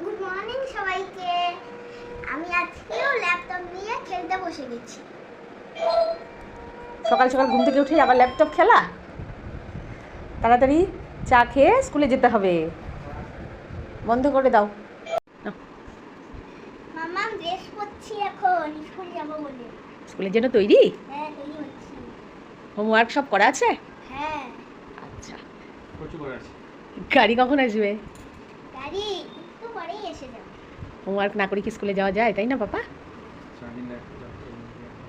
Good morning সবাইকে। আমি আজকেও ল্যাপটপ নিয়ে খেলতে বসে গেছি। সকাল সকাল ঘুম থেকে উঠে আবার ল্যাপটপ খেলা? তাড়াতাড়ি চা খেয়ে স্কুলে যেতে হবে। বন্ধ করে দাও। মামা ড্রেস পরছি এখন। স্কুল যাব বলে। স্কুলের জন্য তৈরি? হ্যাঁ তৈরি হচ্ছি। হোমওয়ার্ক সব করা আছে? হ্যাঁ। আচ্ছা। প্রচুর করে আছে। গাড়ি কখন আসবে? গাড়ি পরেই এসে যাবে হোমওয়ার্ক না করে কি স্কুলে যাওয়া যায় তাই না পাপা?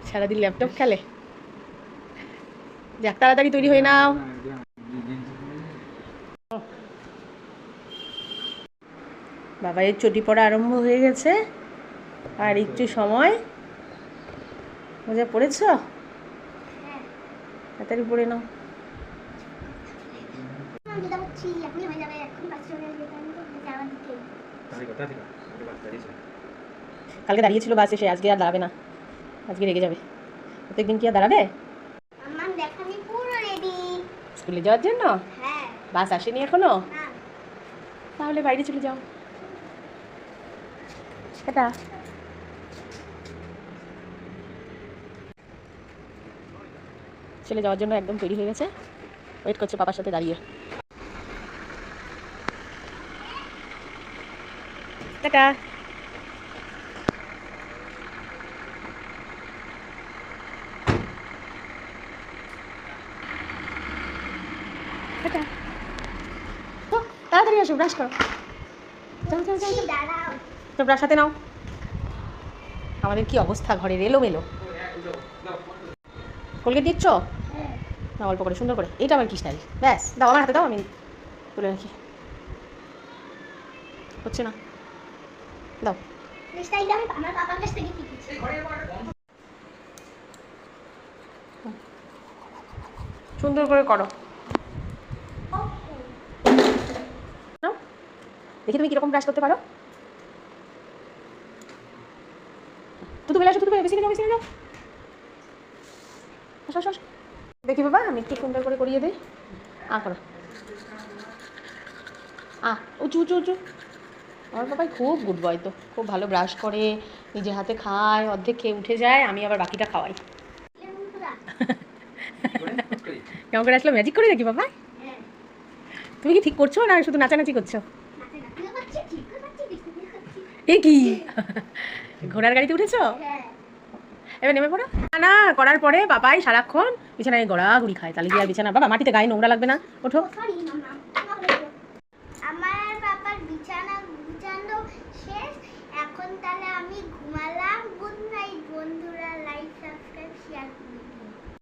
সারাদিন ল্যাপটপ খেলে। যাক তাড়াতাড়ি তৈরি হয়ে নাও। বাবা এর চটি পড়া আরম্ভ হয়ে গেছে। আর একটু সময়। মজা পড়েছ? হ্যাঁ। তাড়াতাড়ি পড়ে নাও আমি যেটা বলছি এখনই হয়ে যাবে এখন পাঁচ চলে আসবে আমি তো যাওয়ার দিকে কালকে দাঁড়িয়েছিল বাস এসে আজকে আর দাঁড়াবে না। আজকে রেগে যাবে। প্রত্যেকদিন কি আর দাঁড়াবে? আমার দেখানি পুরো রেডি। স্কুলে যাওয়ার জন্য? হ্যাঁ। বাস আসেনি এখনও? তাহলে বাইরে চলে যাও। এটা ছেলে যাওয়ার জন্য একদম তৈরি হয়ে গেছে। ওয়েট করছে পাপার সাথে দাঁড়িয়ে। টাটা তাড়াতাড়ি আসো ব্রাশ করো। চল তো ব্রাশ হাতে নাও। আমাদের কি অবস্থা ঘরের এলো মেলো কলগেট দিচ্ছ না, অল্প করে, সুন্দর করে। এইটা আমার কৃষ্ণারি। ব্যাস, দাও, আমার হাতে দাও, আমি তুলে রাখি। হচ্ছে না। দাও। সুন্দর করে করো। দেখি তুমি কীরকম ব্রাশ করতে পারো। তুতু বেলা তুতু বেলা বেশি যাও বেশি যাও আসো। দেখি বাবা আমি একটু সুন্দর করে করিয়ে দিই। আ করো। আ উঁচু উঁচু উঁচু। আমার বাবাই খুব গুড বয় তো। খুব ভালো ব্রাশ করে নিজে হাতে খায়, অর্ধেক খেয়ে উঠে যায়, আমি আবার বাকিটা খাওয়াই। কেমন করে আসলে ম্যাজিক করে দেখি বাবা? তুমি কি ঠিক করছ না শুধু নাচানাচি করছ? এ কি? ঘোড়ার গাড়িতে উঠেছো? এবার নেমে পড়ো। না করার পরে বাবাই সারাক্ষণ বিছানায় গড়াগড়ি খায় তাহলে কি আর বিছানা বাবা, মাটিতে গায়ে নোংরা লাগবে না, ওঠো। আমার আর বাবার বিছানা গুছানো শেষ। এখন তাহলে আমি ঘুমালাম। গুড নাইট বন্ধুরা। লাইক সাবস্ক্রাইব শেয়ার করুন